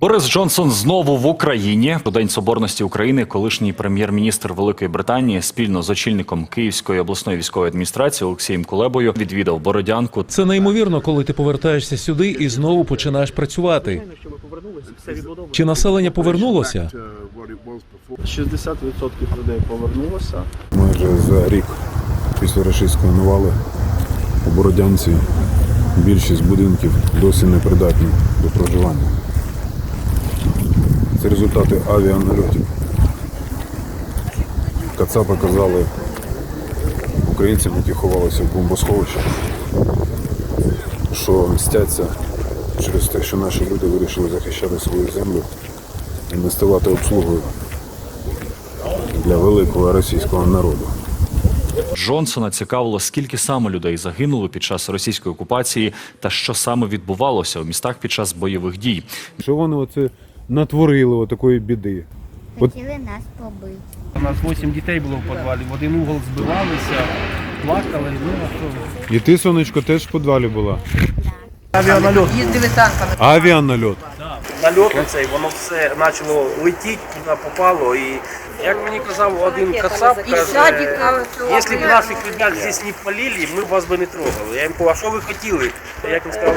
Борис Джонсон знову в Україні. У День Соборності України колишній прем'єр-міністр Великої Британії спільно з очільником Київської обласної військової адміністрації Олексієм Кулебою відвідав Бородянку. Це неймовірно, коли ти повертаєшся сюди і знову починаєш працювати. Чи населення повернулося? 60% людей повернулося. Майже за рік після рашистської навали у Бородянці більшість будинків досі не придатні до проживання. Це результати авіанальотів. Кацапи казали українцям, які ховалися в бомбосховищах, що мстяться через те, що наші люди вирішили захищати свою землю і не ставати обслугою для великого російського народу. Джонсона цікавило, скільки саме людей загинуло під час російської окупації та що саме відбувалося у містах під час бойових дій. Що вони оце натворили отакої біди? От- Хотіли нас побити. У нас 8 дітей було в підвалі. В один угол збивалися, плакали. Ну, а що? І ти, сонечко, теж в підвалі була. Авіанальот. Їздили танками. Авіанальот. Нальот цей, воно все почало летіти, туди попало. І як мені казав один кацап, каже, якщо б наших ребят здесь не полили, ми б вас би не трогали. Я їм кажу, а що ви хотіли? Я як він сказав,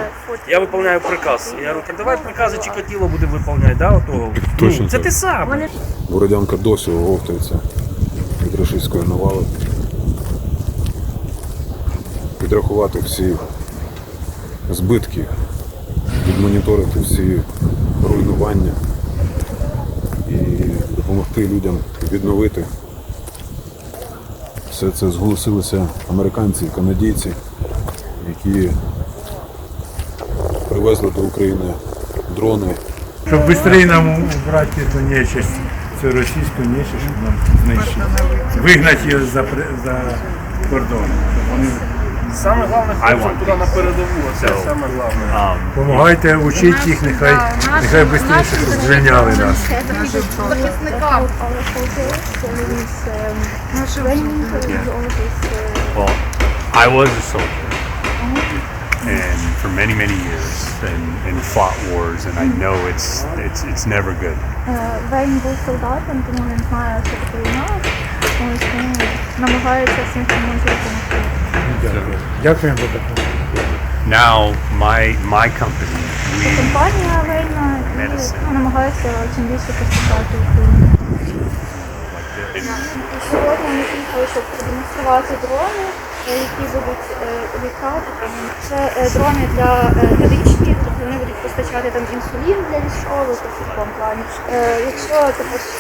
я виконую приказ. Я говорю, так давай прикази Чикатило буде виконувати, да, отого? Точно Ну, це так. ти сам. Бородянка досі оговтується від рашистської навали. Підрахувати всі збитки, відмоніторити всі руйнування і допомогти людям відновити. Все це зголосилися американці і канадійці, які привезли до України дрони Щоб швидше нам убрати цю нечисть, цю російську нечисть, щоб нам знищити. Вигнати її за, за кордон. Щоб вони... Саме головне, хлопцям туди на передову. Це саме головне. Помагайте, учіть їх, нехай, нехай швидше щоб звільняли нас. Захисникам. Well, I was a soldier, and for many, many years, and, and fought wars, and I know it's it's it's never good. Вейн був солдатом, тому він знає, що таке війна. Ось він намагається всім чим може допомогти. Дякую. Дякуємо за допомогу. Now, my my company, we Компанія Вейна Medicine. ну, намагається чим більше постачати Україну. like the, І Сьогодні ми приїхали, щоб продемонструвати дрони, е, які будуть е, літати. Це е, дрони для медичні, тобто вони будуть постачати там інсулін для військових в такому плані. Якщо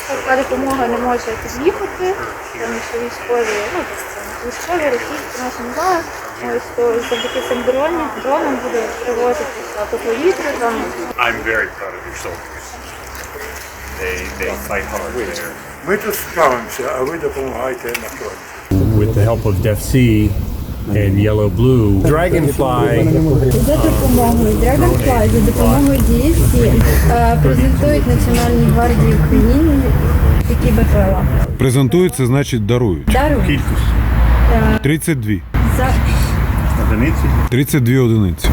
така допомога не може під'їхати, тому що військові, ну тобто, військові російські наші не ось то завдяки цим дронам, дронам буде привозитися по повітрю. I'm very proud of your soldiers. They they fight hard there. Ми тут справимося, а ви допомагаєте на фронті. With the help of Def C and Yellow Blue, Dragonfly За допомогою Dragonfly, за допомогою DSC презентують Національній гвардії України такі БПЛА. Презентують, це значить дарують. Дарують 32. за 32 одиниці.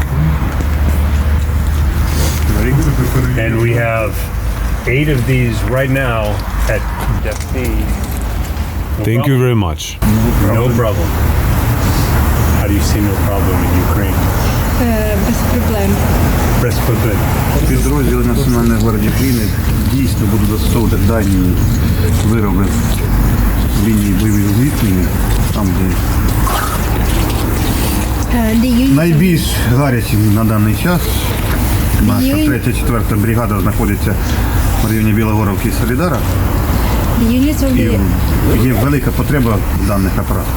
And we have eight of these right now at Def C. Thank you very much. No problem. How do you see no problem in Ukraine? без проблем. Press forbid. Підрозділи Національної гвардії України дійсно будуть застосовувати дані вироби лінії бойових зіткнень, там де найбільш гарячі на даний час. Наша 34-та бригада знаходиться в районі Білогоровки і Солідара. І є велика потреба в даних апаратах.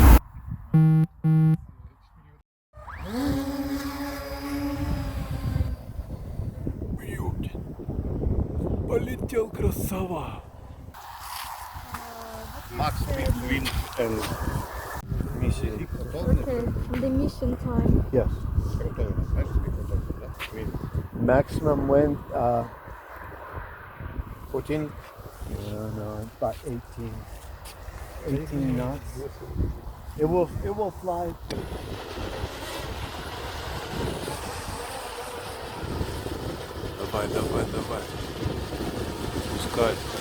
Полетел красава. The mission time. Yes. Maximum wind, uh, 14? No, no, about 18. 18 knots. It will, it will fly. Давай, давай, давай. кайф.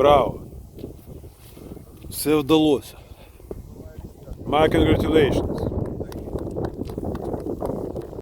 Браво! Все вдалося. My congratulations.